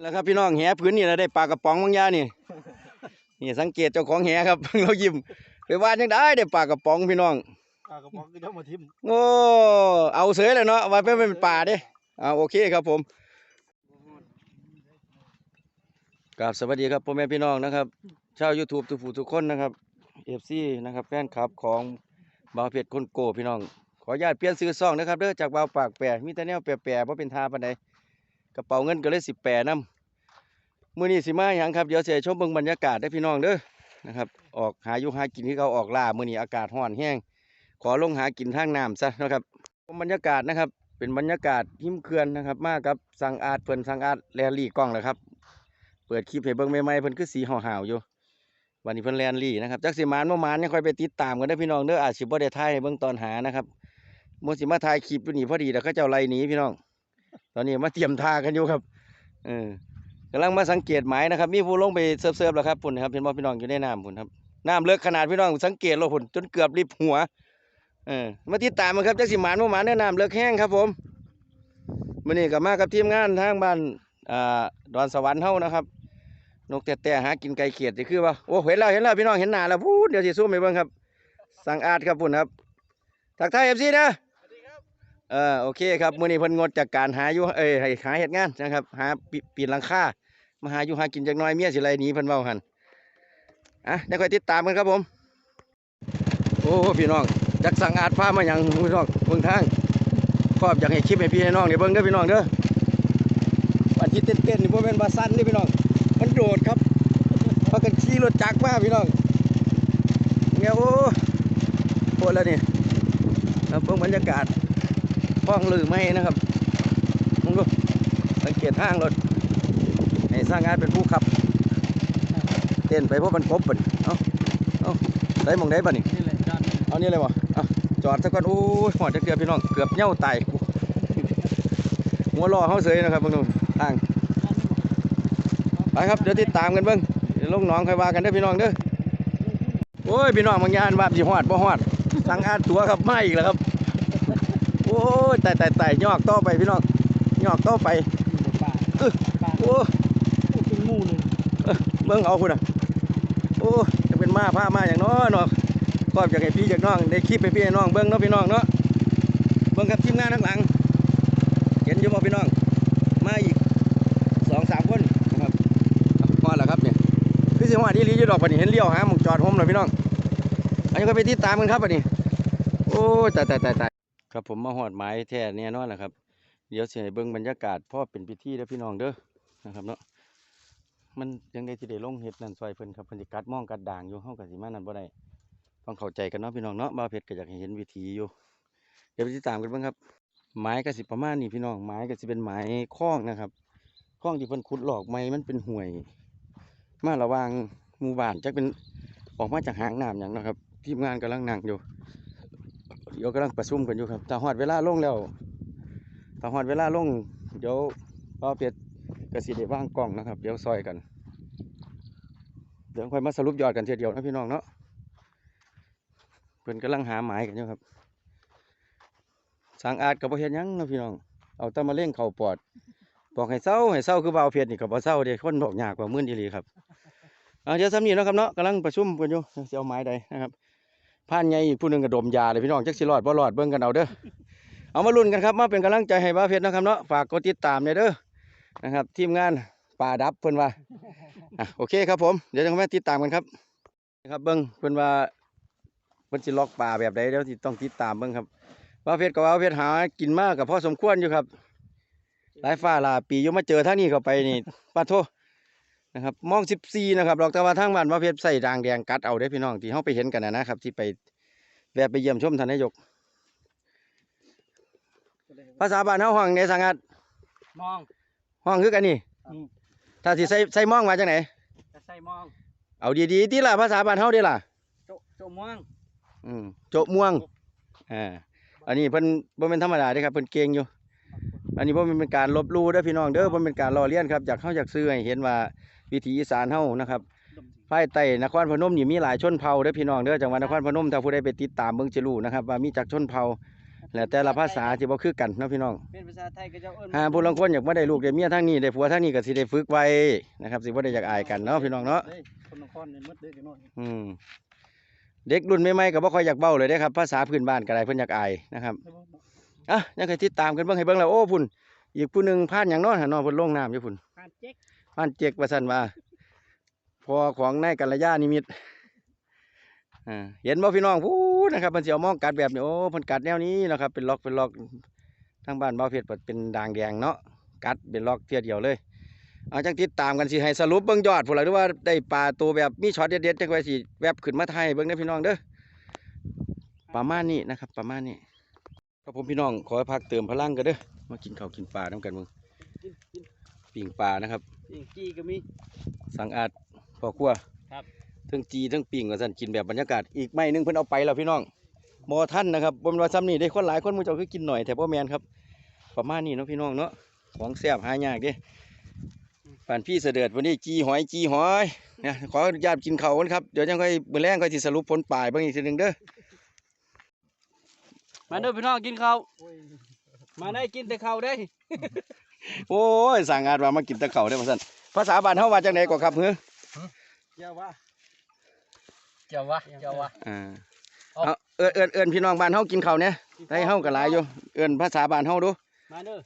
แล้วครับพี่น้องแหพื้นนี่เราได้ปลากระป๋องบางอยางนี่นี่สังเกตเจ้าของแหครับเรายิ้มไปว่าจังได้ได้ปลากระป๋องพี่น้องปลากระป๋องก็จะมาทิ่มโอ้เอาเสยเลยเนาะว่าเป็นเป็นป่าเด้อ่าโอเคครับผมกราบสวัสดีครับพ่อแม่พี่น้องนะครับชาว YouTube ทุกผู้ทุกคนนะครับ FC นะครับแฟนคลับของบ่าวเพชรคนโกพี่น้อง ขออนุญาตเปลี่ยนซื้อซองนะครับเด้อจากบ่าวปากแปรมีแต่แนวแปรๆบ่เป็นทาปานใด กระเป๋าเงินก็เลยสิบแปรนํมื้อนี้สิมาหยังครับเดี๋ยวเสิให้ชมเบิ่งบรรยากาศได้พี่น้องเด้อนะครับออกหายู่หากินที่เขาออกล่ามือนี้อากาศร้อนแห้งขอลงหากินทางน้ำซะนะครับบรรยากาศนะครับ เป็นบรรยากาศหิมเขื่อนนะครับมากครับสังอาดเพิ่นสังอาดแลนลี่กล้องแล้วครับ เปิดคลิปให้เบิ่งใหม่ๆเพิ่นคือสีห่าวๆอยู่วันนี้เพิ่นแลนลี่นะครับจักสิมานบ่อมานยังค่อยไปติดตามกันเด้พี่น้องเด้ออาจสิบ่ได้ถ่ายเบิ่งตอนหานะครับมือสิมาถ่ายคลิปอยู่นี่พอดีแล้วเขาเจ้าไล่หนีพี่น้อง ตอนนี้มาเตรียมท่ากันอยู่ครับเออกำลังมาสังเกตหมายนะครับ มีผู้ลงไปเซิร์ฟๆแล้วครับพุ่นครับเห็นบ่พี่น้องอยู่ในน้ำพุ่นครับน้ำเลิกขนาดพี่น้องสังเกตแล้วพุ่นจนเกือบริบหัวเออมาติดตามมันครับจักสิหมานบ่หมานแนะนำเลิกแห้งครับ ผมมื้อนี้ก็มากับทีมงานทางบ้านอ่าดอนสวรรค์เฮานะครับ นกแต่แต่หากินไก่เขียดนี่คือว่าโอ้เห็นแล้วเห็นแล้วพี่น้องเห็นหน้าแล้วพูดเดี๋ยวสิซูมให้เบิ่งครับ สั่งอาดครับพุ่นครับทักทาย FC นะ เออโอเคครับมื้อนี้เพิ่นงดจากการหาอยู่เอ้ยให้หาเฮ็ดงานนะครับ หาปีปีนหลังคามาหาอยู่หากินจักหน่อยเมียสิไล่หนีเพิ่นเว้าหั่นอะเดี๋ยวค่อยติดตามกันครับผม โอ้พี่น้องจักสังอาดพามาอย่างพี่น้องเบิ่งทางครอบอยากให้คลิปให้พี่ให้น้องเดี๋ยวเบิ่งเด้อพี่น้องเด้อวันที่เต้นๆนี่บ่แม่นว่าสั้นนี่พี่น้องมันโดดครับพากันขี่รถจักรมาพี่น้องเนี่ยโอ้โหแล้วนี่ครับเบิ่งบรรยากาศ ห้องลือไม่นะครับมึงดูสังเกตทางรถให้สร้างงานเป็นผู้ขับ เต้นไปเพราะมันกบเปิ่นเอ้าเอ้าได้หมองได้บ่นี่นี่แหละด้านเอานี่เลยวะอะจอดสักก่อนโอ้ยหอดจะเกือบพี่น้องเกือบเหย่าตายหัวล้อเขาเสยนะครับเบิ่งนู่นทางไปครับเดี๋ยวติดตามกันเบิ่งเดี๋ยวลงหน้องค่อยว่ากันเด้อพี่น้องเด้อโอ้ยพี่น้องบางยานว่าสิฮอดบ่ฮอดสั่งอ่านตัวครับมาอีกแล้วครับ โอ้ยตายตายตายยอกต่อไปพี่น้องยอกต่อไปปลาปลาโอ้เป็นหมูหนึ่งเบิ่งเอาคุณอะโอ้จะเป็นมาผ้ามาอย่างน้อเนาะก็อยากให้พี่อยากน้องได้คลิปให้พี่ให้น้องเบิ่งเนาะพี่น้องเนาะเบิ่งครับทีมงานข้างหลัง เห็นอยู่บ่พี่น้อง มาอีกสองสามคนนะครับอะพอแล้วครับเนี่ยคือสิว่าที่ลีอยู่ดอกปะนี่เห็นเลี้ยวหาหมองจอดโฮมเลยพี่น้อง อันนี้ก็ไปติดตามกันครับปะนี่โอ้ยตายตายตายตาย ครับผมมาหอดหมายแท้แน่นอนแหละครับ เดี๋ยวเสิให้เบิ่งบรรยากาศพ่อเป็นพิธีเด้อพี่น้องเด้อนะครับเนาะมันยังได้ที่ได้ลงเฮ็ดนั่นซอยเพิ่นครับเพิ่นสิกัดมองกัดด่างอยู่เฮาก็สิมานั่นบ่ได้ต้องเข้าใจกันเนาะพี่น้องเนาะบ่าวเพชรก็อยากให้เห็นวิถีอยู่ เดี๋ยวไปติดตามกันเบิ่งครับ ไม้ก็สิประมาณนี้พี่น้องไม้ก็สิเป็นไม้คล้องนะครับคล้องที่เพิ่นขุดหลอกไม้มันเป็นห่วย มาระว่างหมู่บ้านจักเป็นออกมาจากหางน้ำหยังนะครับทีมงานกำลังนั่งอยู่ เดี๋ยวกำลังประชุมกันอยู่ครับถ้าฮอดเวลาลงแล้วถ้าฮอดเวลาลงเดี๋ยวบ่าวเพชรก็สิได้วางกล้องนะครับ เดี๋ยวซอยกัน เดี๋ยวค่อยมาสรุปยอดกันเทียเดียวนะพี่น้องเนาะเพิ่นกำลังหาหมายกันอยู่ครับสร้างอาดกับประเฮ็ดหยังนะพี่น้อง เอาต่มาเล่งเข่าปอด บอกให้เศร้าให้เศร้าคือเบาเพชรนี่กับบ่เศร้าเด้คนบอกยากกว่ามื่นอีหลีครับเอาเดี๋ยวซ้ำนี้เนะครับเนาะกำลังประชุมกันอยู่สิเอาไม้ใดนะครับ ผ่านใหญ่อีกผู้หนึงก็ดมยาเลยพี่น้องจักสิรอดบ่รอดเบิ่งกันเอาเด้อเอามาลุ้นกันครับมาเป็นกำลังใจให้บ่าเพชรนะครับเนาะฝากกดติดตามเนี่ยเด้อนะครับ ทีมงานป่าดับเพิ่นว่าอะโอเคครับผมเดี๋ยวจะมาติดตามกันครับนะครับเบิ้งเพิ่นว่าเพิ่นสิล็อกป่าแบบใดเดี๋ยวต้องติดตามเบิ้งครับว่าเพชรกับว่าเพชรหากินมากกับพ่อสมควรอยู่ครับหลายฟ้าหลาปียู่มาเจอท่านี้เข้าไปนี่ปาโท นะครับมองสิบสี่นะครับดอกแต่ว่าทางบ้านว่าเพชรใส่ด่างแดงกัดเอาได้อพี่น้องที่เฮาไปเห็นกันนะนะครับ ที่ไปแวะไปเยี่ยมชมท่านนายก ภาษาบ้านเฮาห้องในสังัดมองห้องคือกันนี่อืมถ้าสิใส่ใส่มองมาจังไหนจะใส่มอง เอาดีๆที่ล่ะภาษาบ้านเฮาเด้ล่ะโจโจม่วงอืมโจะม่วงอ่าอันนี้เพิ่นบ่แม่นธรรมดาเด้ครับเพิ่นเก่งอยู่ อันนี้บ่แม่นเป็นการลบหลู่เด้อพี่น้องเด้อบ่แม่นเป็นการล้อเลียนครับอยากเฮาอยากซื้อให้เห็นว่า วิถีอีสานเฮานะครับดมภายใต้นครพนมนี่มีหลายชนเผ่าเด้อพี่น้องเด้อจังหวัดนครพนมถ้าผู้ใดไปติดตามเบิ่งจะรู้นะครับว่ามีจักชนเผ่าแล้วแต่ละภาษาสิบ่คือกันเนาะพี่น้องเป็นภาษาไทยก็จะเอิ้นหาผู้ลางคนอยากบ่ได้ลูกได้เมียทางนี้ได้ผัวทางนี้ก็สิได้ฝึกไว้นะครับสิบ่ได้อยากอายกันเนาะพี่น้องเนาะฮ้ยคนนครเนี่ยหมดเด้อกันน้อยอืมเด็กรุ่นใหม่ๆก็บ่ค่อยอยากเบ้าเลยเด้ครับภาษาพื้นบ้านก็ได้เพิ่นอยากอายนะครับอะยังเคยติดตามกันเบิ่งให้เบิ่งแล้วโอ้พุ่นอีกผู้หนึงผ่านหยังเนาะหั่นเนาะเพิ่นลงน้ำอยู่พุ่นผ่านเจ๊ก ผ่านเจกว่าซั่นว่าพอของนายกัลยานิมิตรอ่าเห็นบ่พี่น้องพูดนะครับเพิ่นสิเอามองกัดแบบนี้โอ้พนกัดแนวนี้นะครับ เป็นล็อกเป็นล็อกทางบ้านเบาเพชรเป็นด่างแดงเนาะกัดเป็นล็อกเทียเดียวเลยเอาจังติดตามกันสิให้สรุปเบิ่งยอดพุ่นล่ะหรือว่าได้ปลาตัวแบบมีช็อตเด็ดๆจังไว้สิแวบขึ้นมาไทยเบิ่งเด้พี่น้องเด้อประมาณนี้นะครับ ประมาณนี้ครับผมพี่น้องขอให้พักเติมพลังกันเด้อมากินข้าวกินปลาน้ำกันมึงปิ่งปลานะครับ อีกกี้ก็มี สังอาจพ่อครัวครับ ทั้งจีทั้งปิ่งว่าซั่นกินแบบบรรยากาศอีกไม่หนึงเพิ่นเอาไปแล้วพี่น้องบ่ทันนะครับบ่แม่นว่าซ้ำนี่ได้คนหลายคนหมู่เจ้าคือกินหน่อยแต่บ่แม่นครับ ประมาณนี้เนาะพี่น้องเนาะของแซ่บหายากเด้ปานพี่เสด็จวันนี้จีหอยจีหอยนะขออนุญาตกินข้าวก่อนครับเดี๋ยวจังค่อยมื้อแรงค่อยสิสรุปผลปลายเบิ่งอีกทีหนึงเด้อมาเด้อพี่น้องกินข้าวมาได้กินแต่ข้าวได้ โอ้ยสั่งงานว่ามากินแตะข้าวได้อว่าซั่นภาษาบ้านเฮาว่าจังไดก็ครับเฮ้อเจ้าว่าเจ้าวะเจ้าวะ อ่าเอา เอาเอิ้นเอิ้นเอิ้นพี่น้องบ้านเฮากินข้าวเนี่ยได้เฮาก็หลายอยู่เอิ้นภาษาบ้านเฮาดูมาเด้อ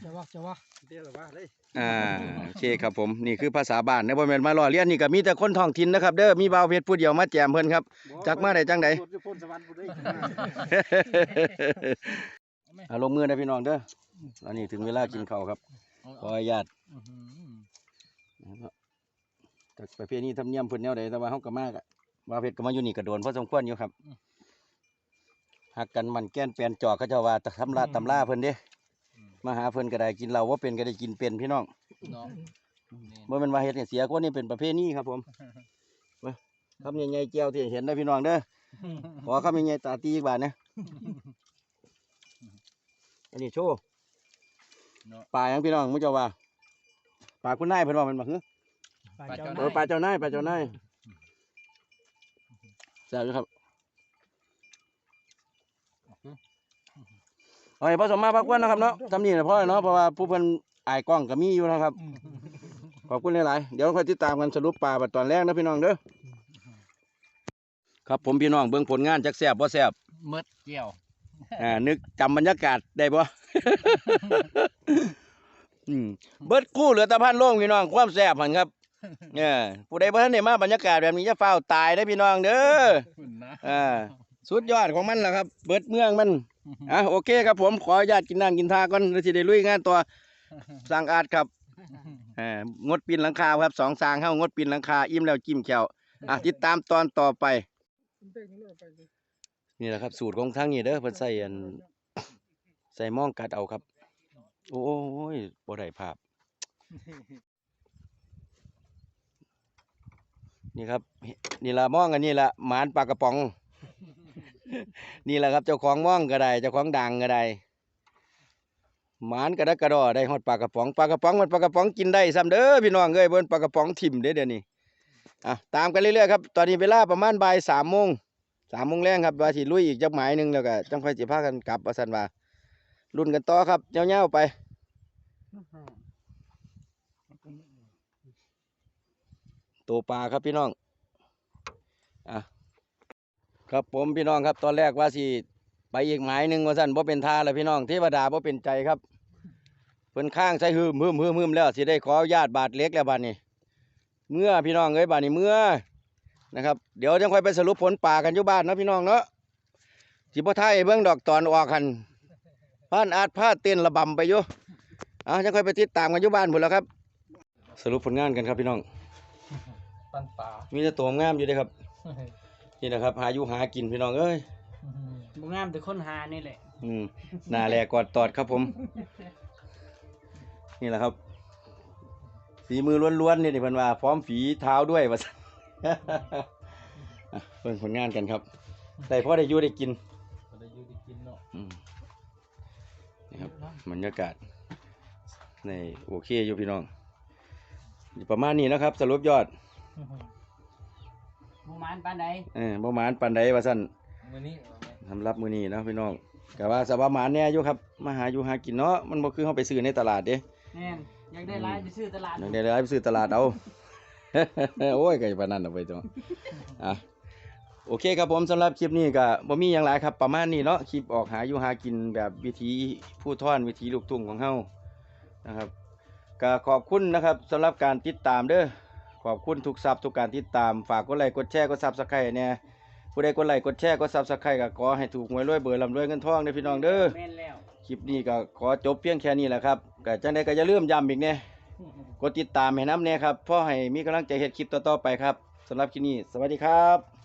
เจ้าวะเจ้าวะเดี๋ยวว่าเลยอ่าโอเคครับผมนี่คือภาษาบ้านนะบ่แม่นมาล้อเลียนนี่ก็มีแต่คนท้องถิ่นนะครับ เด้อมีบ่าวเพชรผู้เดียวมาแจมเพิ่นครับ จักมาได้จังใดพูอยู่พ้นสวรรค์บ่ได้เอาลงมือนะพี่น้องเด้อต อนนี้ถึงเวลากินข้าวครับขออนุญาตนะครับจากประเพณีธรรมเนียมเพิ่นแนวใดแต่ว่าเฮาก็มากอะบ่าวเพชรก็มาอยู่นี่ก็โดนพอสมควรอยู่ครับหักกันมันแก้นแปลนจอกเขาเจ้าว่าตำราตำราเพิ่นเด้มาหาเพิ่นก็ได้กินเหล้าบ่เป็นก็ได้กินเป็นพี่น้องเนาะบ่แม่นว่าเฮ็ดให้เสียคนนี่เป็นประเพณีครับผมเว้ยคำใหญ่ๆแก้วที่เห็นได้อพี่น้องเด้อขอคำใหญ่ๆตาตีอีกบาทนะอันนี้โชว์ ปลาหยังพี่น้องมุ้เจ้าว่าปลาคุณนายเพิ่นว่ามันบ่ฮึปลาเจ้า เออปลาเจ้านายปลาเจ้านายแซ่บอยู่ครับเอาให้ผสมมาพักวันนะครับเนาะทำนี่นะพ่อเนาะเพราะว่าผู้เพิ่นอายกล้องก็มีอยู่นะครับขอบคุณหลาย ๆ เดี๋ยวค่อยติดตามกันสรุปปลาบัดตอนแรกนะพี่น้องเด้อ ครับผมพี่น้องเบิ่งผลงานจักแซ่บบ่แซ่บมดเจียว อ่านึกจำบรรยากาศได้บ่ อืมเบิดกู้เหลือแตะพันโล่งพี่น้องความแซ่บหันครับเนี่ยผู้ใดบ่ทันได้มาบรรยากาศแบบนี้จะเฝ้าวตายได้อพี่น้องเด้อ คุณนะ อ่าสุดยอดของมันล่ะครับ เบิดเมืองมันอะโอเคครับผมขออนุญาตกินน้ำกินท่าก่อนแล้วสิได้ลุยงานตัวสั่งอาดครับอ่างดปีนหลังคาครับสองสร้างเฮางดปีนหลังคาอิ่มแล้วจิ้มแขวอะติดตามตอนต่อไป นี่แหละครับ สูตรของทางนี้เด้อเพิ่นใส่อันใส่มองกัดเอาครับ โอ้ยบ่ได้ภาพ นี่ครับ นี่ละมองอันนี้ละหมานปลากระป๋อง นี่แหละครับ เจ้าของมองก็ได้ เจ้าของดังก็ได้หมานกระดักกระดอได้ฮอดปลากระป๋องปลากระป๋องมันปลากระป๋องกินได้ซ้ำเด้อพี่น้องเอ้ยเบิ่นปลากระป๋องถิ่มเด้อเดี๋ยวนี้อะตามกันเรื่อยๆครับตอนนี้เวลาประมาณบ่ายสามโมง สามโมงแรงครับว่าสิลุยอีกจักหมายหนึ่งแล้วก็จังค่อยสิพากันกลับว่าซั่นว่ารุ่นกันต่อครับเงี้ยวๆไป ตัวปลาครับพี่น้องอะครับผมพี่น้องครับตอนแรกว่าสิไปอีกหมายหนึ่งว่าซั่นบ่เป็นท่าแล้วพี่น้องเทวดาบ่เป็นใจครับเพิ่นข้างใส่หืมหืมหืมหืมแล้วสิได้ขอญาตบาทเล็กแล้วบาดนี้ เมื่อพี่น้องเอ้ยบาดนี้เมื่อ นะครับ เดี๋ยวจังค่อยไปสรุปผลป่ากันอยู่บ้านเนาะพี่น้องเนาะสิบ่ท้ายให้เบิ่งดอกตอนออกหันพานอาจพาเต้นระบำไปอยู่เอาจังค่อยไปติดตามกันอยู่บ้านพุ่นแล้วครับ สรุปผลงานกันครับพี่น้องปันปลามีแต่ตัวงามอยู่เด้ครับ นี่นะครับ หาอยู่หากินพี่น้องเอ้ยบ่งามแต่คนหานี่แหละ อืมหน้าแลกอดตอดครับผม นี่แหละครับฝีมือล้วนๆนี่นี่เพิ่นว่าพร้อมฝีเท้าด้วยว่าซั่นอะ เบิ่งผลงานกันครับได้พอได้อยู่ได้กินก็ได้อยู่ได้กินเนาะอืมนี่ครับบรรยากาศในโอเคอยู่พี่น้องอยู่ประมาณนี้นะครับ สรุปยอดบ่มานปานใดเออประมาณปันใดว่าสั้นมื้อนี้เอาไหมสำหรับมือนี้นะพี่น้องก็ว่าสบายหมานแน่อยู่ครับมาหาอยู่หากินเนาะมันบ่คือเฮาไปซื้อในตลาดเด้แน่นอยากได้ร้ายไปซื้อตลาดยังได้เลยไปซื้อตลาดเอา โอ้ยก็ปานนั้นเอาไปจังอะโอเคครับผมสำหรับคลิปนี้ก็บ่มีหยังหลายครับ ประมาณนี้เนาะคลิปออกหาอยู่หากินแบบวิถีผู้ท่อนวิถีลูกทุ่งของเฮานะครับก็ขอบคุณนะครับสำหรับการติดตามเด้อขอบคุณทุกซับทุกการติดตามฝากกดไลค์กดแชร์กดซับสไครต์เนี่ยผู้ใดกดไลค์กดแชร์กดซับสไครต์ก็ขอให้ถูกหวยรวยเบอร์ลำรวยเงินทองเด้อพี่น้องเด้อแม่นแล้วคลิปนี้ก็ขอจบเพียงแค่นี้แหละครับก็จังใดก็อย่าลืมย้ำอีกเนี่ย กดติดตามให้น้ำเนี่ยครับพ่อให้มีกำลังใจเฮ็ดคลิปต่อๆไปครับสำหรับคลิปนี้ สวัสดีครับ